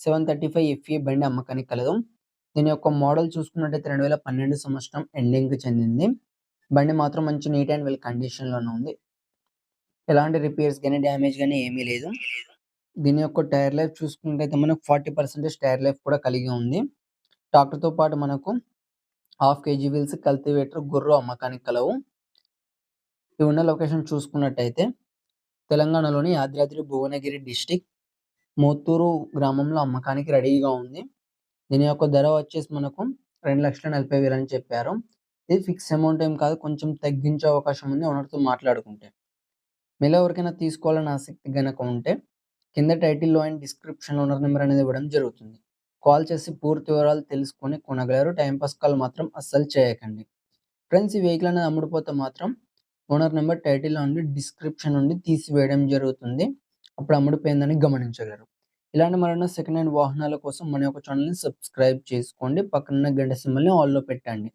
seven thirty five FE బండి అమ్మకానికి కలదు. దీని యొక్క మోడల్ చూసుకున్నట్టయితే 2012 సంవత్సరం ఎండింగ్‌కి చెందింది. బండి మాత్రం మంచి నీట్ అండ్ వెల్ కండిషన్‌లోనే ఉంది. ఎలాంటి రిపేర్స్ కానీ డ్యామేజ్ కానీ ఏమీ లేదు. దీని యొక్క టైర్ లైఫ్ చూసుకున్నట్టయితే మనకు 40% టైర్ లైఫ్ కూడా కలిగి ఉంది. ట్రాక్టర్‌తో పాటు మనకు హాఫ్ కేజీ వీల్స్, కల్టివేటర్, గుర్రు అమ్మకానికి కలవు. ఇవి ఉన్న లొకేషన్ చూసుకున్నట్టయితే తెలంగాణలోని యాదాద్రి భువనగిరి డిస్టిక్ మోత్తూరు గ్రామంలో అమ్మకానికి రెడీగా ఉంది. దీని యొక్క ధర వచ్చేసి మనకు 2,40,000 అని చెప్పారు. ఇది ఫిక్స్ అమౌంట్ ఏం కాదు. కొంచెం తగ్గించే అవకాశం ఉంది ఓనర్‌తో మాట్లాడుకుంటే. మీలో ఎవరికైనా తీసుకోవాలని ఆసక్తి కనుక ఉంటే కింద టైటిల్‌లో అండ్ డిస్క్రిప్షన్‌లో ఓనర్ నెంబర్ అనేది ఇవ్వడం జరుగుతుంది. కాల్ చేసి పూర్తి వివరాలు తెలుసుకొని కొనగలరు. టైంపాస్ పాస్ కాల్ మాత్రం అస్సలు చేయకండి. ఫ్రెండ్స్ ఈ వెహికల్ అనేది అమ్ముడుపోతే మాత్రం ఓనర్ నెంబర్ టైటిల్ నుండి డిస్క్రిప్షన్ నుండి తీసివేయడం జరుగుతుంది. అప్పుడు అమ్ముడిపోయిందని గమనించగలరు. ఇలాంటి మరెన్నో సెకండ్ హ్యాండ్ వాహనాల కోసం మన యొక్క ఛానల్‌ని సబ్స్క్రైబ్ చేసుకోండి. పక్కనున్న గంట సింబల్‌ని ఆల్‌లో పెట్టండి.